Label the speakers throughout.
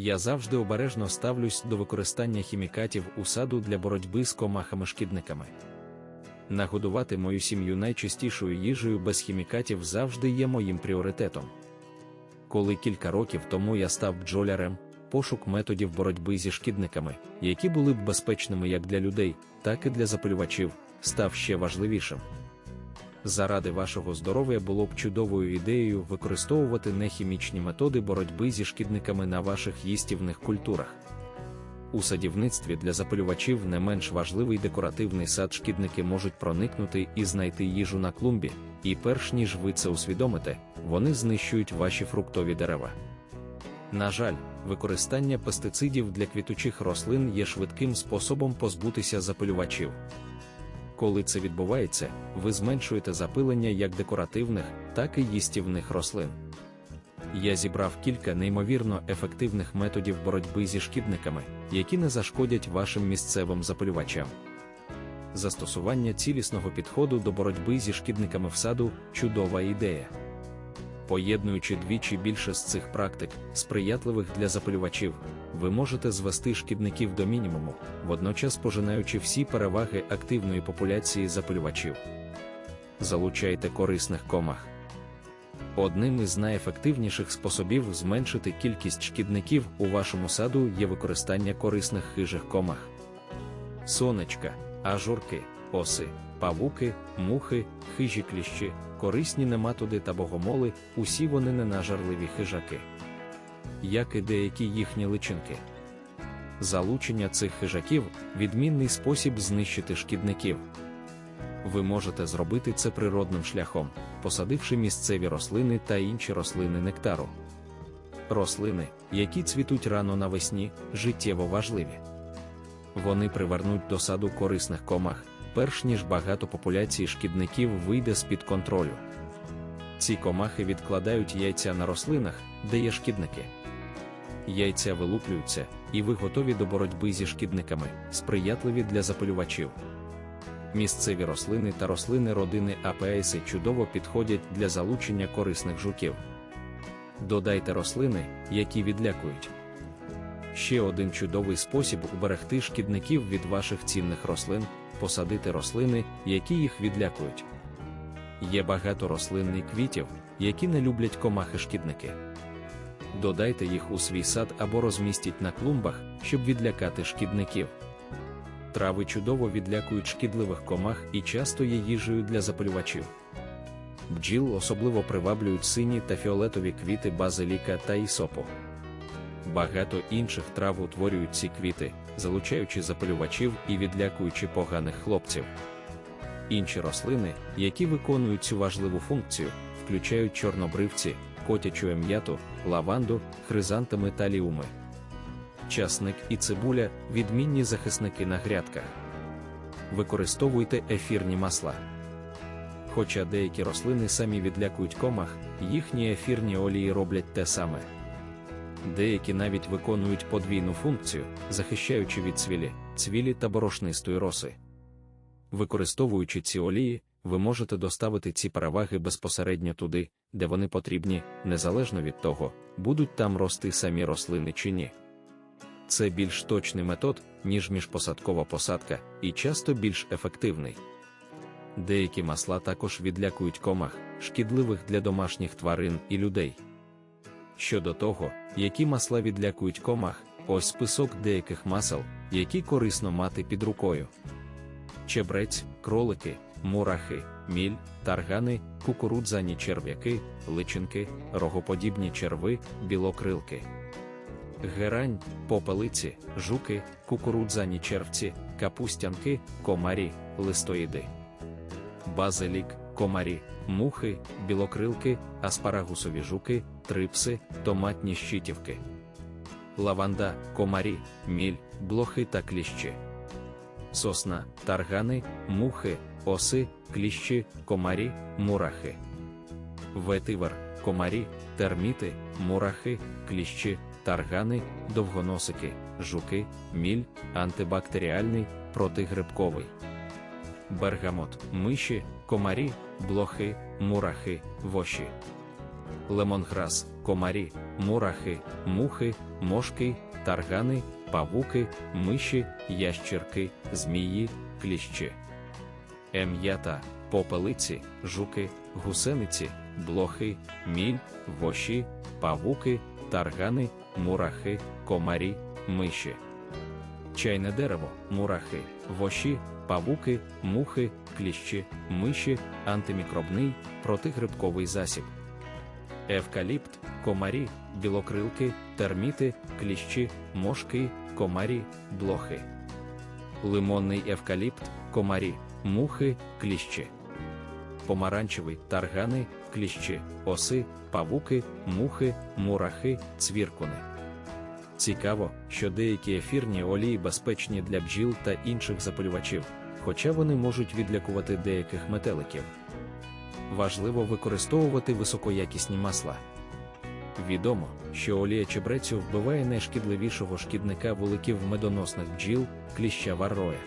Speaker 1: Я завжди обережно ставлюсь до використання хімікатів у саду для боротьби з комахами-шкідниками. Нагодувати мою сім'ю найчистішою їжею без хімікатів завжди є моїм пріоритетом. Коли кілька років тому я став бджолярем, пошук методів боротьби зі шкідниками, які були б безпечними як для людей, так і для запалювачів, став ще важливішим. Заради вашого здоров'я було б чудовою ідеєю використовувати нехімічні методи боротьби зі шкідниками на ваших їстівних культурах. У садівництві для запалювачів не менш важливий декоративний сад шкідники можуть проникнути і знайти їжу на клумбі, і перш ніж ви це усвідомите, вони знищують ваші фруктові дерева. На жаль, використання пестицидів для квітучих рослин є швидким способом позбутися запилювачів. Коли це відбувається, ви зменшуєте запилення як декоративних, так і їстівних рослин. Я зібрав кілька неймовірно ефективних методів боротьби зі шкідниками, які не зашкодять вашим місцевим запилювачам. Застосування цілісного підходу до боротьби зі шкідниками в саду чудова ідея. Поєднуючи двічі більше з цих практик, сприятливих для запалювачів, ви можете звести шкідників до мінімуму, водночас пожинаючи всі переваги активної популяції запалювачів. Залучайте корисних комах. Одним із найефективніших способів зменшити кількість шкідників у вашому саду є використання корисних хижих комах. Сонечка, ажурки, оси, павуки, мухи, хижі кліщі, корисні нематоди та богомоли, усі вони ненажарливі хижаки. Як і деякі їхні личинки. Залучення цих хижаків відмінний спосіб знищити шкідників. Ви можете зробити це природним шляхом, посадивши місцеві рослини та інші рослини нектару. Рослини, які цвітуть рано навесні, життєво важливі. Вони привернуть до саду корисних комах, перш ніж багато популяцій шкідників вийде з-під контролю. Ці комахи відкладають яйця на рослинах, де є шкідники. Яйця вилуплюються, і ви готові до боротьби зі шкідниками, сприятливі для запалювачів. Місцеві рослини та рослини родини апеаси чудово підходять для залучення корисних жуків. Додайте рослини, які відлякують. Ще один чудовий спосіб уберегти шкідників від ваших цінних рослин посадити рослини, які їх відлякують. Є багато рослин і квітів, які не люблять комахи-шкідники. Додайте їх у свій сад або розмістіть на клумбах, щоб відлякати шкідників. Трави чудово відлякують шкідливих комах і часто є їжею для запалювачів. Бджіл особливо приваблюють сині та фіолетові квіти базиліка та ісопу. Багато інших трав утворюють ці квіти, залучаючи запалювачів і відлякуючи поганих хлопців. Інші рослини, які виконують цю важливу функцію, включають чорнобривці, котячу ем'яту, лаванду, хризантами та ліуми. Часник і цибуля відмінні захисники на грядках. Використовуйте ефірні масла. Хоча деякі рослини самі відлякують комах, їхні ефірні олії роблять те саме. Деякі навіть виконують подвійну функцію, захищаючи від цвілі, цвілі та борошнистої роси. Використовуючи ці олії, ви можете доставити ці переваги безпосередньо туди, де вони потрібні, незалежно від того, будуть там рости самі рослини чи ні. Це більш точний метод, ніж міжпосадкова посадка, і часто більш ефективний. Деякі масла також відлякують комах, шкідливих для домашніх тварин і людей. Щодо того, які масла відлякують комах, ось список деяких масел, які корисно мати під рукою: чебрець, кролики, мурахи, міль, таргани, кукурудзані черв'яки, личинки, рогоподібні черви, білокрилки. Герань, попелиці, жуки, кукурудзані червці, капустянки, комарі, листоїди, базилік, комарі, мухи, білокрилки, аспарагусові жуки, трипси, томатні щитівки, лаванда, комарі, міль, блохи та кліщі, сосна, таргани, мухи, оси, кліщі, комарі, мурахи, ветивер, комарі, терміти, мурахи, кліщі, таргани, довгоносики, жуки, міль, антибактеріальний, протигрибковий. Бергамот, миші, комарі, блохи, мурахи, воші. Лемонграс, комарі, мурахи, мухи, мошки, таргани, павуки, миші, ящірки, змії, кліщі. Ем'ята, попелиці, жуки, гусениці, блохи, міль, воші, павуки, таргани, мурахи, комарі, миші. Чайне дерево, мурахи, воші, павуки, мухи, кліщі, миші, антимікробний, протигрибковий засіб. Евкаліпт, комарі, білокрилки, терміти, кліщі, мошки, комарі, блохи. Лимонний евкаліпт, комарі, мухи, кліщі. Помаранчевий, таргани, кліщі, оси, павуки, мухи, мурахи, цвіркуни. Цікаво, що деякі ефірні олії безпечні для бджіл та інших запалювачів, хоча вони можуть відлякувати деяких метеликів. Важливо використовувати високоякісні масла. Відомо, що олія чебрецю вбиває найшкідливішого шкідника вуликів медоносних бджіл кліща варроя.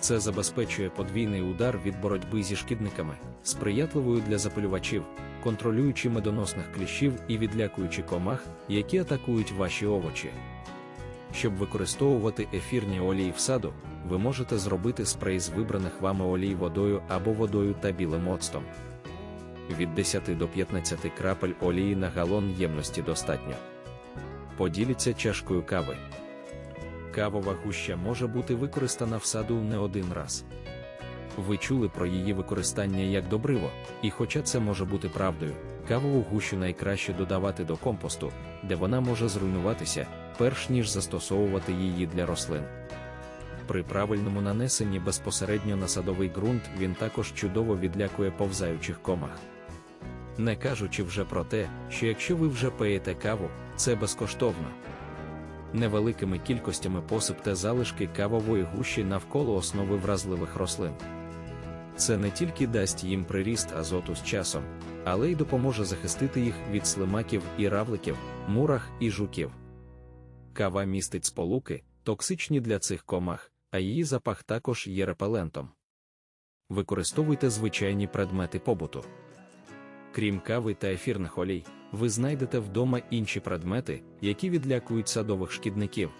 Speaker 1: Це забезпечує подвійний удар від боротьби зі шкідниками, сприятливою для запалювачів, контролюючи медоносних кліщів і відлякуючи комах, які атакують ваші овочі. Щоб використовувати ефірні олії в саду, ви можете зробити спрей з вибраних вами олій водою або водою та білим оцтом. Від 10 до 15 крапель олії на галон ємності достатньо. Поділіться чашкою кави. Кавова гуща може бути використана в саду не один раз. Ви чули про її використання як добриво, і хоча це може бути правдою, кавову гущу найкраще додавати до компосту, де вона може зруйнуватися, перш ніж застосовувати її для рослин. При правильному нанесенні безпосередньо на садовий ґрунт він також чудово відлякує повзаючих комах. Не кажучи вже про те, що якщо ви вже пиєте каву, це безкоштовно. Невеликими кількостями посипте залишки кавової гущі навколо основи вразливих рослин. Це не тільки дасть їм приріст азоту з часом, але й допоможе захистити їх від слимаків і равликів, мурах і жуків. Кава містить сполуки, токсичні для цих комах, а її запах також є репелентом. Використовуйте звичайні предмети побуту. Крім кави та ефірних олій, ви знайдете вдома інші предмети, які відлякують садових шкідників.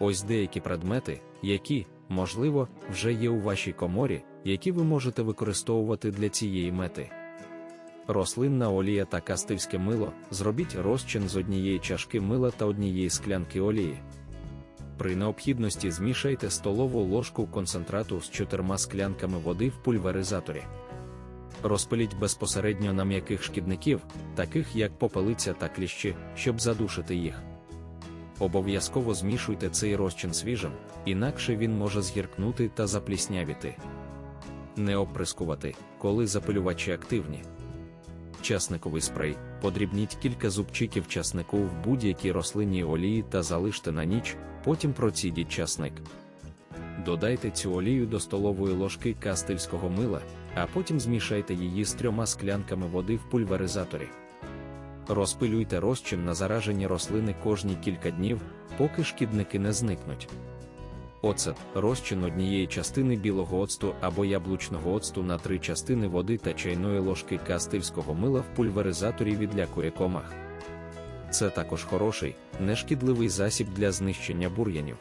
Speaker 1: Ось деякі предмети, які, можливо, вже є у вашій коморі, які ви можете використовувати для цієї мети. Рослинна олія та кастильське мило зробіть розчин з однієї чашки мила та однієї склянки олії. При необхідності змішайте столову ложку концентрату з чотирма склянками води в пульверизаторі. Розпиліть безпосередньо на м'яких шкідників, таких як попелиця та кліщі, щоб задушити їх. Обов'язково змішуйте цей розчин свіжим, інакше він може згіркнути та запліснявіти. Не оприскувати, коли запилювачі активні. Часниковий спрей. Подрібніть кілька зубчиків часнику в будь-якій рослинній олії та залиште на ніч, потім процідіть часник. Додайте цю олію до столової ложки кастильського мила, а потім змішайте її з трьома склянками води в пульверизаторі. Розпилюйте розчин на заражені рослини кожні кілька днів, поки шкідники не зникнуть. Оцет розчин однієї частини білого оцту або яблучного оцту на три частини води та чайної ложки кастильського мила в пульверизаторі відлякує комах. Це також хороший, нешкідливий засіб для знищення бур'янів.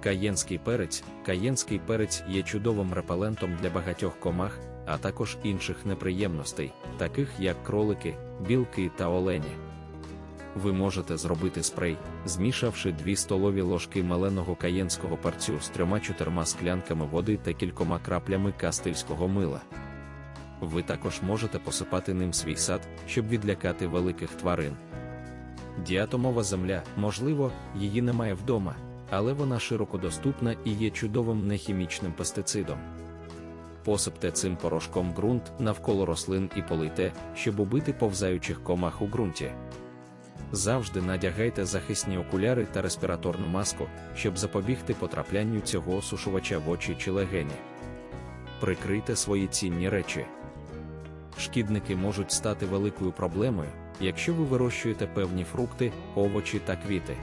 Speaker 1: Каєнський перець Каєнський перець є чудовим репелентом для багатьох комах, а також інших неприємностей, таких як кролики, білки та олені. Ви можете зробити спрей, змішавши 2 столові ложки меленого каєнського перцю з 3-4 склянками води та кількома краплями кастильського мила. Ви також можете посипати ним свій сад, щоб відлякати великих тварин. Діатомова земля, можливо, її немає вдома, але вона широко доступна і є чудовим нехімічним пестицидом. Посипте цим порошком ґрунт навколо рослин і полийте, щоб убити повзаючих комах у ґрунті. Завжди надягайте захисні окуляри та респіраторну маску, щоб запобігти потраплянню цього осушувача в очі чи легені. Прикрийте свої цінні речі. Шкідники можуть стати великою проблемою, якщо ви вирощуєте певні фрукти, овочі та квіти.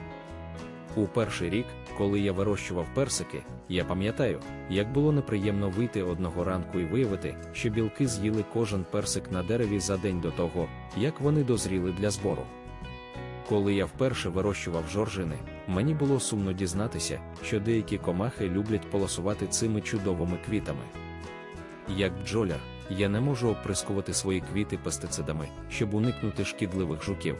Speaker 1: У перший рік, коли я вирощував персики, я пам'ятаю, як було неприємно вийти одного ранку і виявити, що білки з'їли кожен персик на дереві за день до того, як вони дозріли для збору. Коли я вперше вирощував жоржини, мені було сумно дізнатися, що деякі комахи люблять полосувати цими чудовими квітами. Як бджоляр, я не можу оприскувати свої квіти пестицидами, щоб уникнути шкідливих жуків.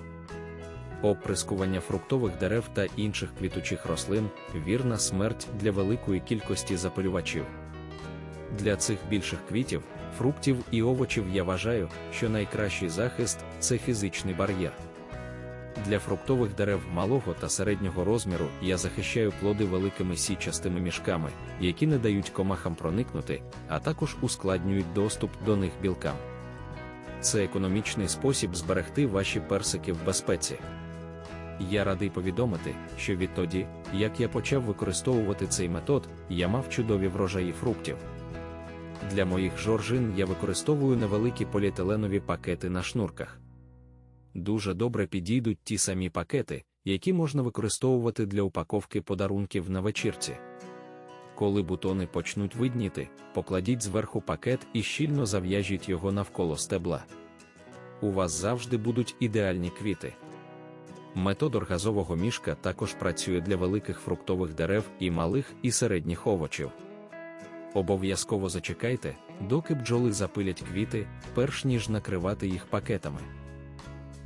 Speaker 1: Оприскування фруктових дерев та інших квітучих рослин вірна смерть для великої кількості запалювачів. Для цих більших квітів, фруктів і овочів я вважаю, що найкращий захист це фізичний бар'єр. Для фруктових дерев малого та середнього розміру я захищаю плоди великими січастими мішками, які не дають комахам проникнути, а також ускладнюють доступ до них білкам. Це економічний спосіб зберегти ваші персики в безпеці. Я радий повідомити, що відтоді, як я почав використовувати цей метод, я мав чудові врожаї фруктів. Для моїх жоржин я використовую невеликі поліетиленові пакети на шнурках. Дуже добре підійдуть ті самі пакети, які можна використовувати для упаковки подарунків на вечірці. Коли бутони почнуть видніти, покладіть зверху пакет і щільно зав'яжіть його навколо стебла. У вас завжди будуть ідеальні квіти. Метод оргазового мішка також працює для великих фруктових дерев і малих і середніх овочів. Обов'язково зачекайте, доки бджоли запилять квіти, перш ніж накривати їх пакетами.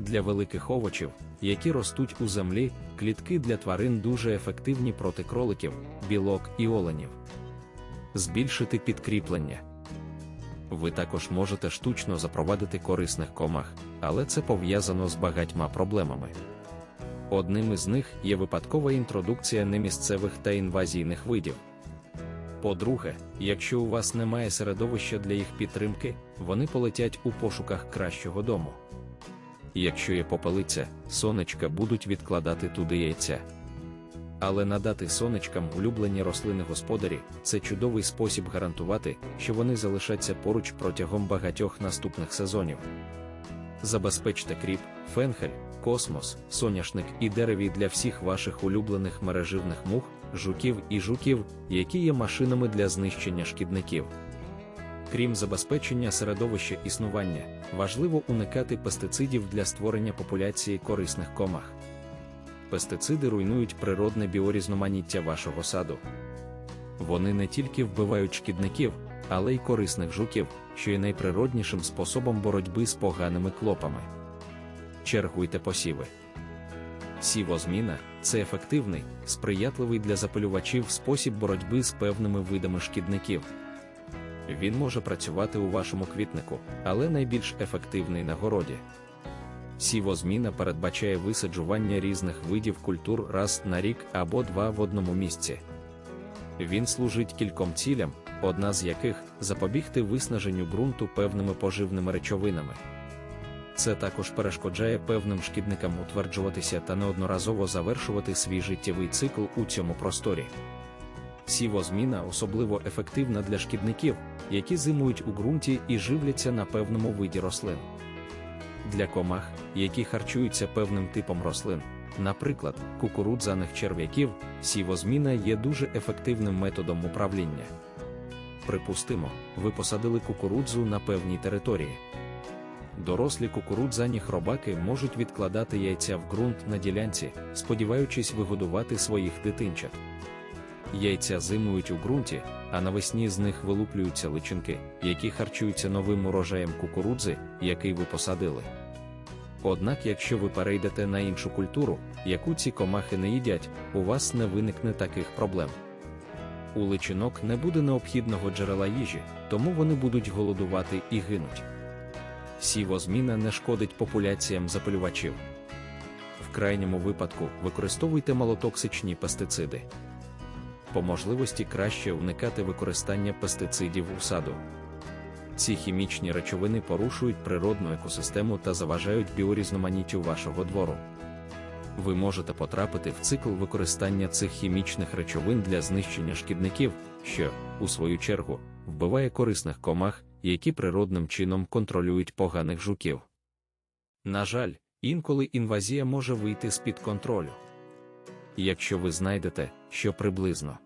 Speaker 1: Для великих овочів, які ростуть у землі, клітки для тварин дуже ефективні проти кроликів, білок і оленів. Збільшити підкріплення. Ви також можете штучно запровадити корисних комах, але це пов'язано з багатьма проблемами. Одним із них є випадкова інтродукція немісцевих та інвазійних видів. По-друге, якщо у вас немає середовища для їх підтримки, вони полетять у пошуках кращого дому. Якщо є попелиця, сонечка будуть відкладати туди яйця. Але надати сонечкам улюблені рослини господарі це чудовий спосіб гарантувати, що вони залишаться поруч протягом багатьох наступних сезонів. Забезпечте кріп, фенхель, космос, соняшник і дереві для всіх ваших улюблених мереживних мух, жуків і жуків, які є машинами для знищення шкідників. Крім забезпечення середовища існування, важливо уникати пестицидів для створення популяції корисних комах. Пестициди руйнують природне біорізноманіття вашого саду. Вони не тільки вбивають шкідників, але й корисних жуків, що є найприроднішим способом боротьби з поганими клопами. Чергуйте посіви. Сівозміна це ефективний, сприятливий для запалювачів спосіб боротьби з певними видами шкідників. Він може працювати у вашому квітнику, але найбільш ефективний на городі. Сівозміна передбачає висаджування різних видів культур раз на рік або два в одному місці. Він служить кільком цілям, одна з яких запобігти виснаженню ґрунту певними поживними речовинами. Це також перешкоджає певним шкідникам утверджуватися та неодноразово завершувати свій життєвий цикл у цьому просторі. Сівозміна особливо ефективна для шкідників, які зимують у ґрунті і живляться на певному виді рослин. Для комах, які харчуються певним типом рослин, наприклад, кукурудзаних черв'яків, сівозміна є дуже ефективним методом управління. Припустимо, ви посадили кукурудзу на певній території. Дорослі кукурудзані хробаки можуть відкладати яйця в ґрунт на ділянці, сподіваючись вигодувати своїх дитинчат. Яйця зимують у ґрунті, а навесні з них вилуплюються личинки, які харчуються новим урожаєм кукурудзи, який ви посадили. Однак, якщо ви перейдете на іншу культуру, яку ці комахи не їдять, у вас не виникне таких проблем. У личинок не буде необхідного джерела їжі, тому вони будуть голодувати і гинуть. Сівозміна не шкодить популяціям запалювачів. В крайньому випадку використовуйте малотоксичні пестициди. По можливості краще уникати використання пестицидів у саду. Ці хімічні речовини порушують природну екосистему та заважають біорізноманіттю вашого двору. Ви можете потрапити в цикл використання цих хімічних речовин для знищення шкідників, що, у свою чергу, вбиває корисних комах, які природним чином контролюють поганих жуків. На жаль, інколи інвазія може вийти з під контролю. Якщо ви знайдете, що приблизно